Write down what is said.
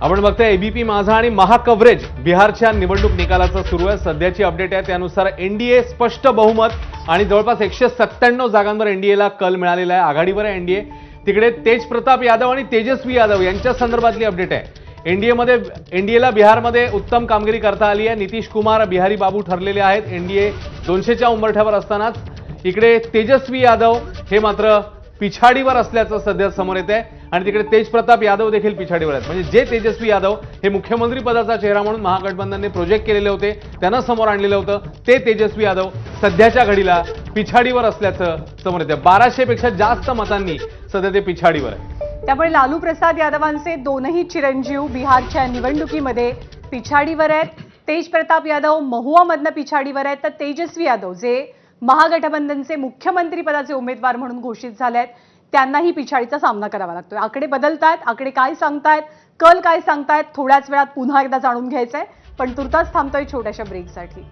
आपण बघतोय एबीपी माझा आणि महाकव्हरेज बिहारच्या निवडणूक निकालाचं सुरू आहे. सध्याची अपडेट आहे त्यानुसार एनडीए स्पष्ट बहुमत आणि जवळपास एकशे सत्त्याण्णव जागांवर एनडीएला कल मिळालेला आहे. आघाडीवर आहे एनडीए तिकडे तेज प्रताप यादव आणि तेजस्वी यादव यांच्या संदर्भातली अपडेट आहे. एनडीएमध्ये एनडीएला बिहारमध्ये उत्तम कामगिरी करता आली आहे. नितीश कुमार बिहारी बाबू ठरलेले आहेत. एनडीए दोनशेच्या उंबरठ्यावर असतानाच इकडे तेजस्वी यादव हे मात्र पिछाडीवर असल्याचं सध्या समोर येत आहे आणि तिकडे तेज प्रताप यादव देखील पिछाडीवर आहेत. म्हणजे जे तेजस्वी यादव हे मुख्यमंत्री पदाचा चेहरा म्हणून महागठबंधनने प्रोजेक्ट केलेले होते त्यांना समोर आणलेलं होतं. ते तेजस्वी यादव सध्याच्या घडीला पिछाडीवर असल्याचं समोर येतं बाराशेपेक्षा जास्त मतांनी सध्या ते पिछाडीवर आहे त्यामुळे लालू प्रसाद यादवांचे दोनही चिरंजीव बिहारच्या निवडणुकीमध्ये पिछाडीवर आहेत. तेज प्रताप यादव महुआमधनं पिछाडीवर आहेत. तर तेजस्वी यादव जे महागठबंधनचे मुख्यमंत्रीपदाचे उमेदवार म्हणून घोषित झाले आहेत त्यांनाही पिछाडीचा सामना करावा लागतोय. आकडे बदलतायत आकडे काय सांगतायत कल काय सांगतायत थोड्याच वेळात पुन्हा एकदा जाणून घ्यायचंय. पण तुर्तास थांबतोय छोट्याशा ब्रेकसाठी